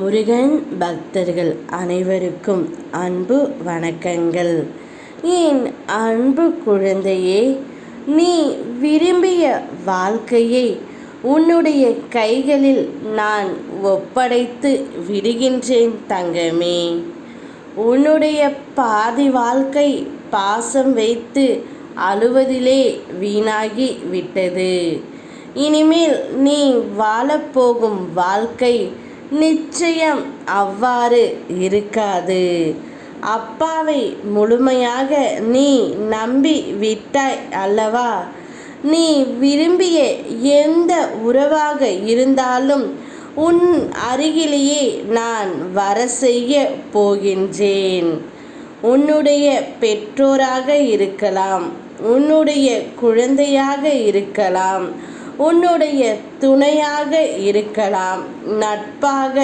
முருகன் பக்தர்கள் அனைவருக்கும் அன்பு வணக்கங்கள். என் அன்பு குழந்தையே நீ விரும்பிய வாழ்க்கையை உன்னுடைய கைகளில் நான் ஒப்படைத்து விடுகின்றேன் தங்கமே. உன்னுடைய பாதி வாழ்க்கை பாசம் வைத்து அழுவதிலே வீணாகி விட்டது. இனிமேல் நீ வாழப்போகும் வாழ்க்கை நிச்சயம் அவ்வாறு இருக்காது. அப்பாவை முழுமையாக நீ நம்பி விட்டாய் அல்லவா? நீ விரும்பிய எந்த உறவாக இருந்தாலும் உன் அருகிலேயே நான் வர செய்ய போகின்றேன். உன்னுடைய பெற்றோராக இருக்கலாம் உன்னுடைய குழந்தையாக இருக்கலாம் உன்னுடைய துணையாக இருக்கலாம். நட்பாக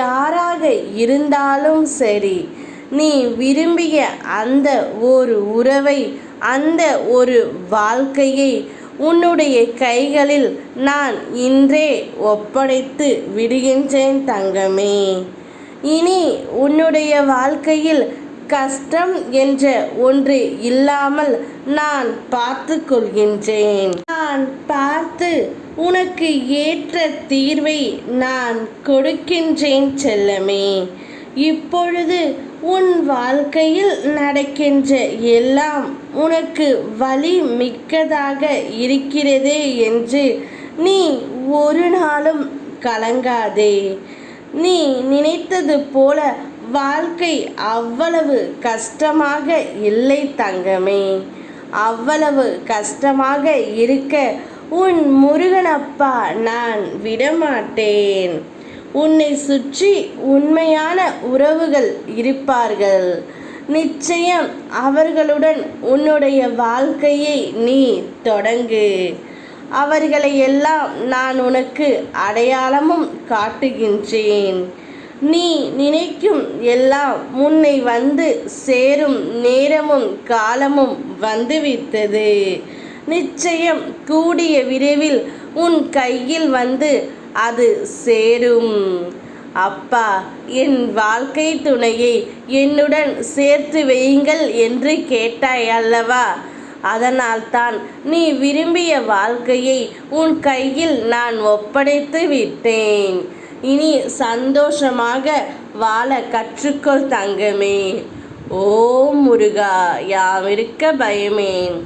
யாராக இருந்தாலும் சரி நீ விரும்பிய அந்த ஒரு உறவை அந்த ஒரு வாழ்க்கையை உன்னுடைய கைகளில் நான் இன்றே ஒப்படைத்து விடுகின்றேன் தங்கமே. இனி உன்னுடைய வாழ்க்கையில் கஷ்டம் என்ற ஒன்று இல்லாமல் நான் பார்த்து கொள்கின்றேன். நான் பார்த்து உனக்கு ஏற்ற தீர்வை நான் கொடுக்கின்றேன் செல்லமே. இப்பொழுது உன் வாழ்க்கையில் நடக்கின்ற எல்லாம் உனக்கு வலி மிக்கதாக இருக்கிறதே என்று நீ ஒரு நாளும் கலங்காதே. நீ நினைத்தது போல வாழ்க்கை அவ்வளவு கஷ்டமாக இல்லை தங்கமே. அவ்வளவு கஷ்டமாக இருக்க உன் முருகனப்பா நான் விடமாட்டேன். உன்னை சுற்றி உண்மையான உறவுகள் இருப்பார்கள். நிச்சயம் அவர்களுடன் உன்னுடைய வாழ்க்கையை நீ தொடங்கு. அவர்களை எல்லாம் நான் உனக்கு அடையாளமும் காட்டுகின்றேன். நீ நினைக்கும் எல்லாம் முன்னை வந்து சேரும் நேரமும் காலமும் வந்துவிட்டது. நிச்சயம் கூடிய விரைவில் உன் கையில் வந்து அது சேரும். அப்பா என் வாழ்க்கை துணையை என்னுடன் சேர்த்து வையுங்கள் என்று கேட்டாய் அல்லவா? அதனால்தான் நீ விரும்பிய வாழ்க்கையை உன் கையில் நான் ஒப்படைத்து விட்டேன். இனி சந்தோஷமாக வாழ கற்றுக்கொள் தங்கமே. ஓ முருகா யாமிருக்க பயமேன்